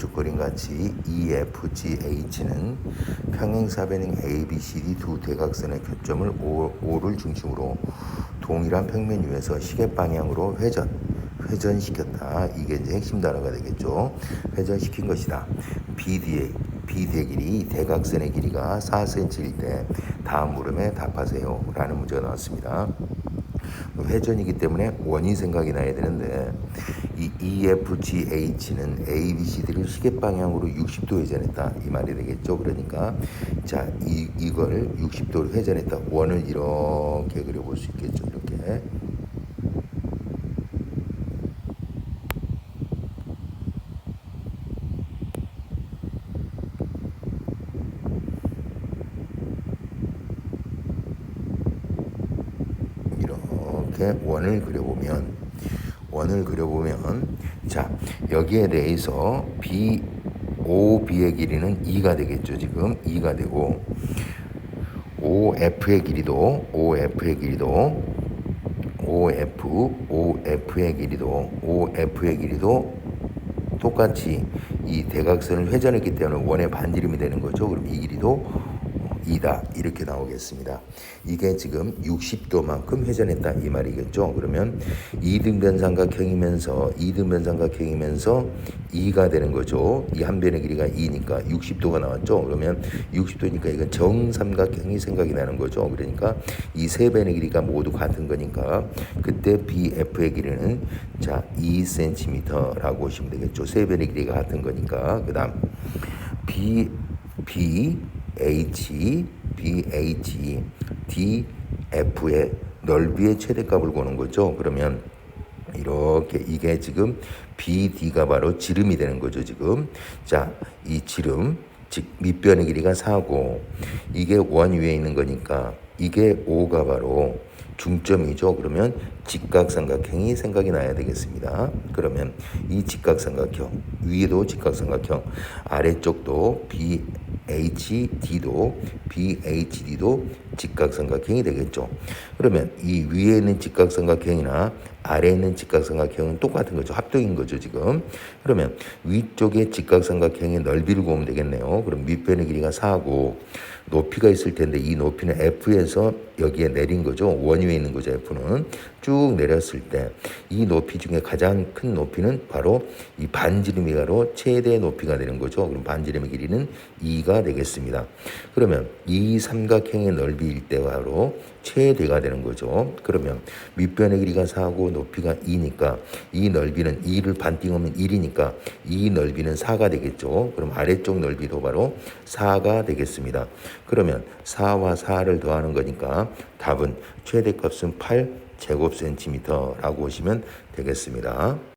오른쪽 그림 같이 EFGH는 평행사변행 ABCD 두 대각선의 교점을 O, O를 중심으로 동일한 평면 위에서 시계 방향으로 회전 회전시켰다. 이게 이제 핵심 단어가 되겠죠. 회전시킨 것이다. BD의 BD의 길이 대각선의 길이가 4cm일 때 다음 물음에 답하세요. 라는 문제가 나왔습니다. 회전이기 때문에 원이 생각이 나야 되는데 이 EFGH는 ABCD를 시계 방향으로 60도 회전했다 이 말이 되겠죠. 그러니까 자 이 이걸 60도로 회전했다 원을 이렇게 그려볼 수 있겠죠. 이렇게 이렇게 원을 그려보면 원을 그려보면 자 여기에 대해서 B OB의 길이는 2가 되겠죠 지금 2가 되고 OF의 길이도 OF의 길이도 OF OF의 길이도 OF의 길이도 똑같이 이 대각선을 회전했기 때문에 원의 반지름이 되는 거죠. 그럼 이 길이도 2다 이렇게 나오겠습니다. 이게 지금 60도만큼 회전했다 이 말이겠죠. 그러면 2등변 삼각형이면서 2등변 삼각형이면서 2가 되는 거죠. 이 한 변의 길이가 2니까 60도가 나왔죠. 그러면 60도니까 이건 정삼각형이 생각이 나는 거죠. 그러니까 이 세 변의 길이가 모두 같은 거니까 그때 BF의 길이는 자 2cm라고 보시면 되겠죠. 세 변의 길이가 같은 거니까 그다음 B B H, B, H, D, F의 넓이의 최대값을 구하는 거죠. 그러면 이렇게 이게 지금 BD가 바로 지름이 되는 거죠. 지금 자, 이 지름 즉 밑변의 길이가 4고 이게 원 위에 있는 거니까 이게 5가 바로 중점이죠. 그러면 직각삼각형이 생각이 나야 되겠습니다. 그러면 이 직각삼각형 위에도 직각삼각형 아래쪽도 B HD도 BHD도 직각삼각형이 되겠죠. 그러면 이 위에 있는 직각삼각형이나 아래에 있는 직각삼각형은 똑같은 거죠. 합동인 거죠, 지금. 그러면 위쪽에 직각삼각형의 넓이를 구하면 되겠네요. 그럼 밑변의 길이가 4고 높이가 있을 텐데 이 높이는 F에서 여기에 내린 거죠. 원 위에 있는 거죠, F는. 쭉 내렸을 때 이 높이 중에 가장 큰 높이는 바로 이 반지름이 바로 최대 높이가 되는 거죠. 그럼 반지름의 길이는 2가 되겠습니다. 그러면 이 삼각형의 넓이 일때 바로 최대가 되는 거죠. 그러면 밑변의 길이가 4고 높이가 2니까 이 넓이는 2를 반 띵하면 1이니까 이 넓이는 4가 되겠죠. 그럼 아래쪽 넓이도 바로 4가 되겠습니다. 그러면 4와 4를 더하는 거니까 답은 최대값은 8 제곱 센티미터라고 보시면 되겠습니다.